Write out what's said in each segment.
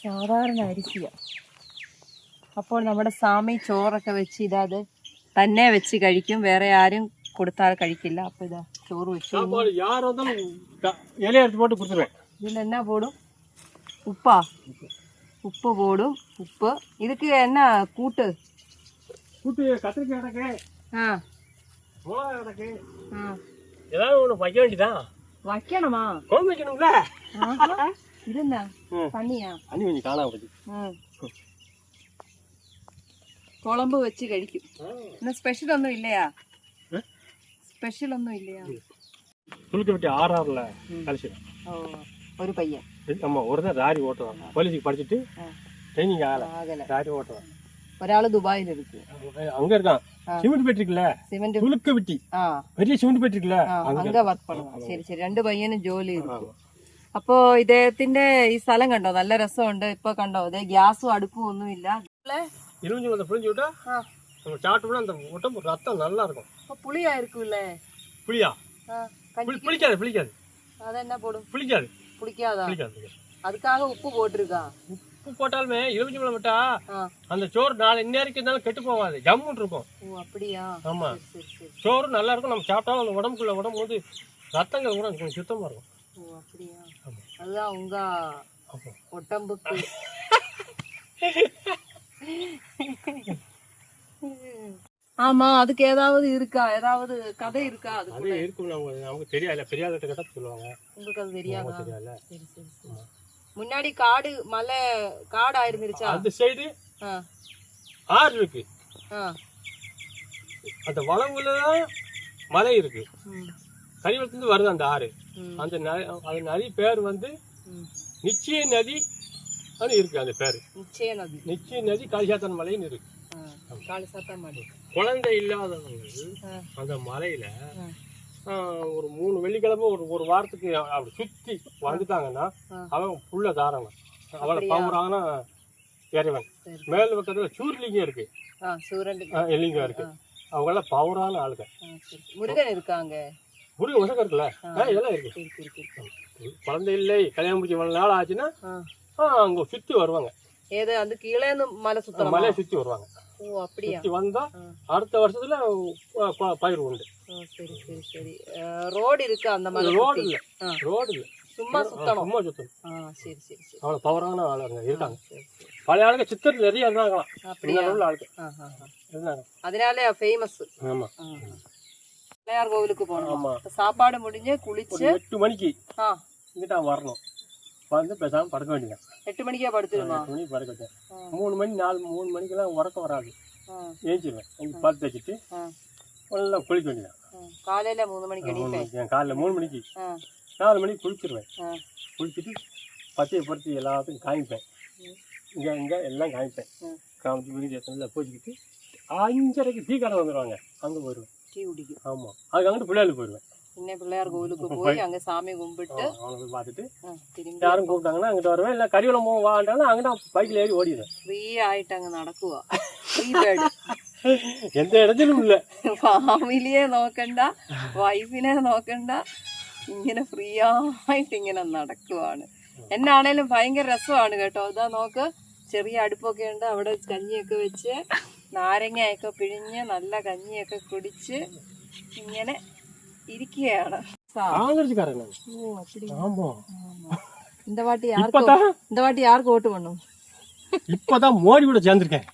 സാധാരണ അരിസിയ അപ്പോൾ നമ്മുടെ സ്വാമി ചോറൊക്കെ വെച്ച് ഇതാത് തന്നെ വെച്ച് കഴിക്കും വേറെ ആരും കൊടുത്താൽ കഴിക്കില്ല അപ്പോൾ ഇതാ ചോറ് വെച്ചു சாப்பாடு யார் வந்தாலும் க- இலைய எடுத்து போட்டு கொடுத்துருவேன் ഇതിൽ എന്നാ പോടും ഉപ്പാ ഉപ്പ് പോടും ഉപ്പ് இதுக்கு என்ன கூட்டு கூட்டு கத்திரிக்காய் கிடக்கு ஆ மிளகா கிடக்கு ஆ ஏதாவது ஒன்று வைக்க வேண்டியதான் வைக்கணுமா குழம்பு வைக்கணும்ல ஆஹா. இதுன்னா ம். பண்ணியா அண்ணி கொஞ்சம் காணாம போச்சு ഉം. കുളമ്പ് വെച്ച് കഴിക്കും ഇന്ന് സ്പെഷ്യൽ ഒന്നും ഇല്ലയാ ഏ? സ്പെഷ്യൽ ഒന്നും ഇല്ലയാ துளுக்க விட்டு ஆறு ஆறுல கழிச்சிடும் ഓ ஒரு பையன் நம்ம ஒரு தான் லாரி ஓட்டுவோம் போலீஸுக்கு படிச்சுட்டு ஆ. ட்ரைனிங் ஆகல ആകല லாரி ஓட்டுவேன் ഒരാള് ദുബായിൽ இருக்கு அங்க இருக்கான் ஆ. சிமெண்ட் பெட்டிருக்குல்ல സിമന്റ് துளுக்க விட்டி ആ பெரிய சிமெண்ட் பெட்டிருக்குல்ல ആ, அங்க അങ്ക വർക്ക് പണുവാ ശരി ശരി രണ്ട് പയ്യനും ജോലി ഇരിക്കും അപ്പോ ഇദ്ദേഹത്തിന്റെ ഈ സ്ഥലം കണ്ടോ നല്ല രസമുണ്ട് ഇപ്പൊ കണ്ടോ ഇതേ ഗ്യാസും അടുപ്പും ഒന്നുമില്ല இருபஞ்சு கொஞ்சம் புரிஞ்சு விட்டா ആ, நம்ம சாப்பிட்டோம்னா அந்த உடம்பு ரத்தம் நல்லா இருக்கும் അപ്പൊ പുളിയായിരിക്കുമല്ലേ புளியா ആ, புளி കഞ്ഞി புளிக்காது புளிக்காது അതെന്നാ പോടും புளிக்காது புளிக்காதா புளிக்காது புளிக்காது. அதுக்காக உப்பு போட்டிருக்கா உப்பு போட்டாலுமே எலுமிச்சை பழம் விட்டா ஆ அந்த சோறு நாலு இன்னேருக்கு இருந்தாலும் கெட்டு போகாது ஜம்முன்னு இருக்கும் ஓ அப்படியா ஆமா சரி சரி சரி சோறு நல்லா இருக்கும் நம்ம சாப்பிட்டாலும் அந்த உடம்புக்குள்ள உடம்பு வந்து ரத்தங்கள் கூட கொஞ்சம் சுத்தமா இருக்கும் ஓ அப்படியா ஆமா. அதுதான் உங்க. உடம்புக்கு. ஆமா அதுக்கு ஏதாவது இருக்கா? ஏதாவது கதை இருக்கா அது இருக்கும் நமக்கு நமக்கு தெரியாது பெரியாத கேட்டா சொல்லுவாங்க. உங்களுக்கு அது தெரியாதா? சரி சரி முன்னாடி காடு மலை காடு ஆயிருந்துருச்சா? அந்த சைடு ஆ. ஆறு இருக்கு. ஆ. அந்த வளவுல மலை இருக்கு. ம். கரிவளத்துலேருந்து வருது அந்த ஆறு. அந்த நதி அந்த நதி பேர் வந்து நிச்சய நதி இருக்கு அந்த பேர். நிச்சய நதி. நிச்சய நதி காளிசாத்தன் மலைன்னு இருக்கு. ஆ காளிசாத்தா மாடி குழந்தை இல்லாதவங்க அந்த மலையில ஒரு மூணு வெள்ளிக்கிழமை ஒரு ஒரு வாரத்துக்கு அப்படி சுத்தி வந்துட்டாங்கன்னா. அவன் புள்ள தாரணம் அவளை? பம்புறாங்கன்னா இறைவன். மேல் பக்கத்துல சூரியலிங்கம் இருக்கு. லிங்கம் இருக்கு. ஆ. அவங்களாம் பவரான ஆளுங்க. முருகன் இருக்காங்க. முருகன் உசகம் இருக்குல்ல? இதெல்லாம் இருக்கு. குழந்தை இல்லை கல்யாணம் முடிச்சு இவ்வளவு நாள் ஆச்சுன்னா அங்க சுத்தி வருவாங்க. ஏது அந்த கீழேந்து மலை சுத்தலாம் மலையை சுத்தி வருவாங்க. ஓ அப்படியா? சுத்தி வந்தா. அடுத்த வருஷத்துல பயிர் உண்டு. சரி சரி சரி. ரோடு இருக்கு அந்த மலை ரோடு சுத்தி? இல்ல. ரோடு இல்ல. சும்மா சுத்தணும்? சும்மா சுத்தணும். சரி சரி சரி. அவ்வளவு பவரான ஆளுங்க இருக்காங்க. பழைய ஆளுங்க சித்தர் நிறைய இருந்தாங்களாம். அப்படியா? உள்ள ஆளுங்க. இருந்தாங்க. அதனாலே ஃபேமஸ் ஆமா. பிள்ளையார் கோவிலுக்கு போகணும். சாப்பாடு முடிஞ்சு குளிச்சு எட்டு மணிக்கு இங்கிட்ட வரணும். வந்து பேசாம படுக்க வேண்டியதான் எட்டு மணிக்கே படுத்துருமா? எட்டு மணிக்கு படுக்க. மூணு மணி நாலு மூணு மணிக்கெல்லாம் உறக்கம் வராது. ஏஞ்சிருவேன். பார்த்து வச்சுட்டு நல்லா குளிக்க வேண்டியதான். காலையில மூணு மணிக்கு மூணு மணிக்கு. மூணு மணிக்கு. நாலு மணிக்கு குளிச்சிருவேன். குளிச்சுட்டு பச்சையை பருத்தி எல்லாத்தையும் காமிப்பேன். இங்கே இங்கே எல்லாம் காமிப்பேன். காமிச்சு எத்தனை பூச்சிக்கிட்டு அஞ்சரைக்கு டீ கடை வந்துடுவாங்க அங்கே போயிடுவேன் டீ குடிக்கும் ஆமாம் அதுக்கு அங்கிட்டு பிள்ளைகளுக்கு போயிடுவேன் இன்னும் பிள்ளையார் கோவிலுக்கு போய் அங்க சாமி கும்பிட்டு அவனை போய் பார்த்துட்டு ஆ, திரும்பி யாரும் கூப்பிட்டாங்கன்னா அங்கிட்டு வருவேன் இல்லை கறிவளம் போக வாண்டாலும் அங்கிட்ட பைக்கில் ஏறி ஓடிடுவேன் ஃப்ரீ ஆயிட்டு அங்க നടക്കുക ഫ്രീ ബേർഡ് எந்த இடத்திலும் இல்லை ഫാമിലിയെ നോക്കണ്ട വൈഫിനെ നോക്കണ്ട ഇങ്ങനെ ഫ്രീ ആയിട്ട് ഇങ്ങനെ നടക്കുവാണ് എന്നാണേലും ഭയങ്കര രസമാണ് കേട്ടോ ഇതാ നോക്ക് ചെറിയ അടുപ്പൊക്കെ ഉണ്ട് അവിടെ കഞ്ഞിയൊക്കെ വെച്ച് നാരങ്ങയൊക്കെ പിഴിഞ്ഞ് നല്ല കഞ്ഞിയൊക്കെ കുടിച്ച് ഇങ്ങനെ ഇരിക്കുകയാണ് സാ- காங்கிரஸ்காரன் நான் ஓ அப்படி ஆமாம் ஆமா. இந்த வாட்டி யாருக்கு இப்பதான் இந்த வாட்டி யாருக்கு ஓட்டு பண்ணும் இப்பதான் மோடி கூட சேர்ந்திருக்கேன்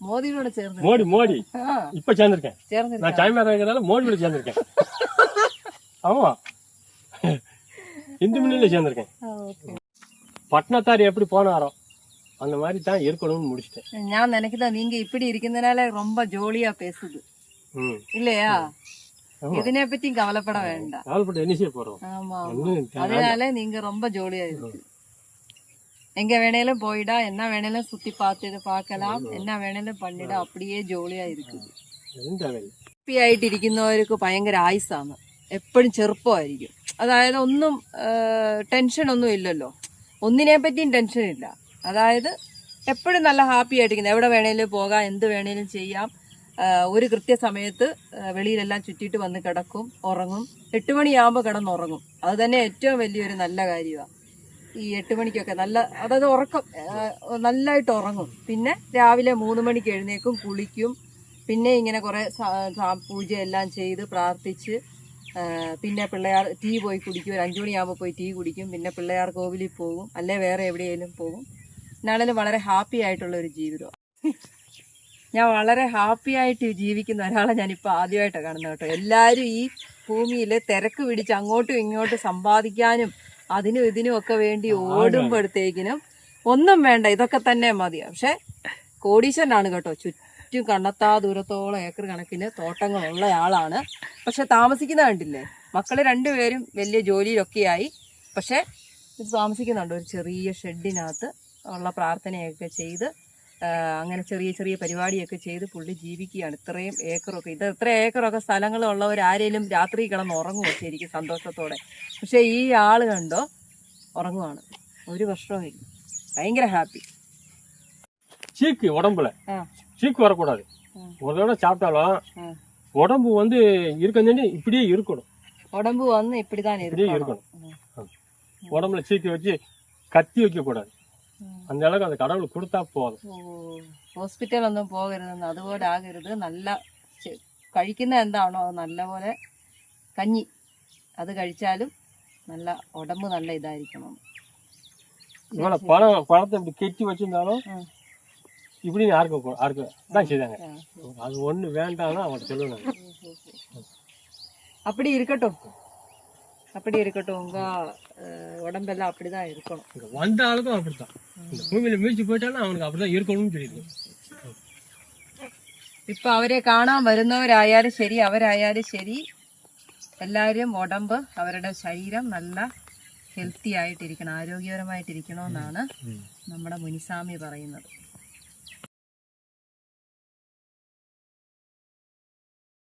மோதியோட சேர்ந்து மோடி மோடி ஆ, இப்ப சேர்ந்திருக்கேன் சேர்ந்து நான் சாய்மாரா இருக்கிறதால மோடி கூட சேர்ந்திருக்கேன் ஆமா இந்து முன்னில சேர்ந்திருக்கேன் ஓகே பட்னத்தார் எப்படி போனாரோ அந்த மாதிரி தான் இருக்கணும்னு முடிச்சிட்டேன் ഞാൻ നിനക്കിതാ നീങ്ക ഇപ്പിടി ഇരിക്കുന്നതിനാല ரொம்ப ஜோலியா பேசுது ம் இல்லையா ஆமா. எதனை பத்தியும் கவலைப்பட வேண்டாம் கால்பட்டு என்ன செய்ய போறோம் ஆமா ஆமா. ஒண்ணும் தே- அதனால நீங்க ரொம்ப ஜோலியா இருக்கு எங்க வேணாலும் போயிடா என்ன வேணாலும் சுத்தி பார்த்துட்டு பார்க்கலாம் என்ன வேணாலும் பண்ணிட அப்படியே ജോളിയാ இருக்குது எதுவும் தேவையில்லை ഹാപ്പി ആയിട്ട് ഇരിക്കുന്നവർക്ക് ഭയങ്കര ആയുസാണ് എപ്പോഴും ചെറുപ്പമായിരിക്കും അതായത് ഒന്നും ടെൻഷൻ ഒന്നും ഇല്ലല്ലോ ഒന്നിനെ പറ്റിയും ടെൻഷൻ ഇല്ല അതായത് എപ്പോഴും നല്ല ഹാപ്പി ആയിട്ടിരിക്കുന്നത്. എവിടെ വേണേലും പോകാം എന്ത് വേണേലും ചെയ്യാം. ഒരു കൃത്യസമയത്ത് വെളിയിലെല്ലാം ചുറ്റിയിട്ട് വന്ന് കിടക്കും ഉറങ്ങും. എട്ട് മണിയാകുമ്പോൾ കിടന്നുറങ്ങും. അത് തന്നെ ഏറ്റവും വലിയൊരു നല്ല കാര്യമാണ് ഈ എട്ട് മണിക്കൊക്കെ നല്ല അതായത് ഉറക്കം നല്ലതായിട്ട് ഉറങ്ങും. പിന്നെ രാവിലെ മൂന്ന് മണിക്ക് എഴുന്നേക്കും കുളിക്കും. പിന്നെ ഇങ്ങനെ കുറേ പൂജയെല്ലാം ചെയ്ത് പ്രാർത്ഥിച്ച് പിന്നെ പിള്ളേർ ടീ പോയി കുടിക്കും. ഒരു അഞ്ചു മണിയാകുമ്പോൾ പോയി ടീ കുടിക്കും. പിന്നെ പിള്ളേർ കോവിലിൽ പോകും. അല്ലെ വേറെ എവിടെയെങ്കിലും പോകും. എന്നാണേലും വളരെ ഹാപ്പി ആയിട്ടുള്ള ഒരു ജീവിതം. ഞാൻ വളരെ ഹാപ്പി ആയിട്ട് ജീവിക്കുന്ന ഒരാളെ ഞാനിപ്പോൾ ആദ്യമായിട്ടാണ് കാണുന്നത് കേട്ടോ. എല്ലാവരും ഈ ഭൂമിയിൽ തിരക്ക് പിടിച്ച് അങ്ങോട്ടും ഇങ്ങോട്ടും സമ്പാദിക്കാനും അതിനും ഇതിനും ഒക്കെ വേണ്ടി ഓടുമ്പോഴത്തേക്കിനും ഒന്നും വേണ്ട ഇതൊക്കെ തന്നെ മതി. പക്ഷെ കോടീശ്വരനാണ് കേട്ടോ. ചുറ്റും കണ്ണത്താ ദൂരത്തോളം ഏക്കർ കണക്കിന് തോട്ടങ്ങളുള്ള ആളാണ്. പക്ഷെ താമസിക്കുന്ന കണ്ടില്ലേ? മക്കൾ രണ്ടുപേരും വലിയ ജോലിയിലൊക്കെയായി. പക്ഷെ ഇത് താമസിക്കുന്നുണ്ട്. ഒരു ചെറിയ ഷെഡിനകത്ത്. ഉള്ള പ്രാർത്ഥനയൊക്കെ ചെയ്ത് ആ, അങ്ങനെ ചെറിയ ചെറിയ പരിപാടിയൊക്കെ ചെയ്ത് പുള്ളി ജീവിക്കുകയാണ് ഇത്രയും ഏക്കറൊക്കെ ഇത് ഇത്ര ഏക്കറൊക്കെ സ്ഥലങ്ങളുള്ളവർ ആരെങ്കിലും രാത്രി കിടന്ന് ഉറങ്ങുമോ ശരിക്കും സന്തോഷത്തോടെ പക്ഷെ ഈ ആള് കണ്ടോ உறங்குவானு ஒரு வருஷம் இல்லை பயங்கர ஹாப்பி சீக்கு உடம்புல ஆ சீக்கு வரக்கூடாது ம். ஒரு தடவை சாப்பிட்டாலும் ஆ. உடம்பு வந்து இருக்கஞ்சு இப்படியே இருக்கணும் உடம்பு வந்து இப்படிதான் இப்படியே இருக்கணும் இருக்கணும் உடம்புல சீக்கு வச்சு கத்தி வைக்க கூடாது ம். அந்த அளவுக்கு அந்த கடவுள் கொடுத்தா போதும் ഓ ഹോസ്പിറ്റലൊന്നും പോകരുതെന്ന് അതുപോലെ ആകരുത് നല്ല ചെ- കഴിക്കുന്ന എന്താണോ അത് നല്ലപോലെ കഞ്ഞി അത് കഴിച്ചാലും നല്ല ഉടമ്പ് നല്ല ഇതായിരിക്കണം இவ்வளவு பழம் பழத்தை இப்படி கெட்டி வச்சிருந்தாலும் ஆ. இப்படி யாருக்கும் கூ- யாருக்கும் தான் செய்தாங்க ஆ. அது ஒண்ணு வேண்டாம்னா அவன் சொல்லுவாங்க அப்படி இருக்கட்டும் அப்படி இருக்கட்டும் உங்க அஹ், உடம்பெல்லாம் அப்படிதான் இருக்கணும் இங்க வந்த ஆளுக்கும் அப்படித்தான் இந்த பூமியில மீழ்ச்சி போயிட்டாலும் அவனுக்கு அப்படிதான் இருக்கணும்னு சொல்லியிருக்கு ഇപ്പൊ അവരെ കാണാൻ വരുന്നവരായാലും ശരി അവരായാലും ശരി എല്ലാവരും ഉടമ്പ് അവരുടെ ശരീരം നല്ല ഹെൽത്തി ആയിട്ടിരിക്കണം ആരോഗ്യപരമായിട്ടിരിക്കണമെന്നാണ് നമ്മുടെ മുനിസ്വാമി പറയുന്നത്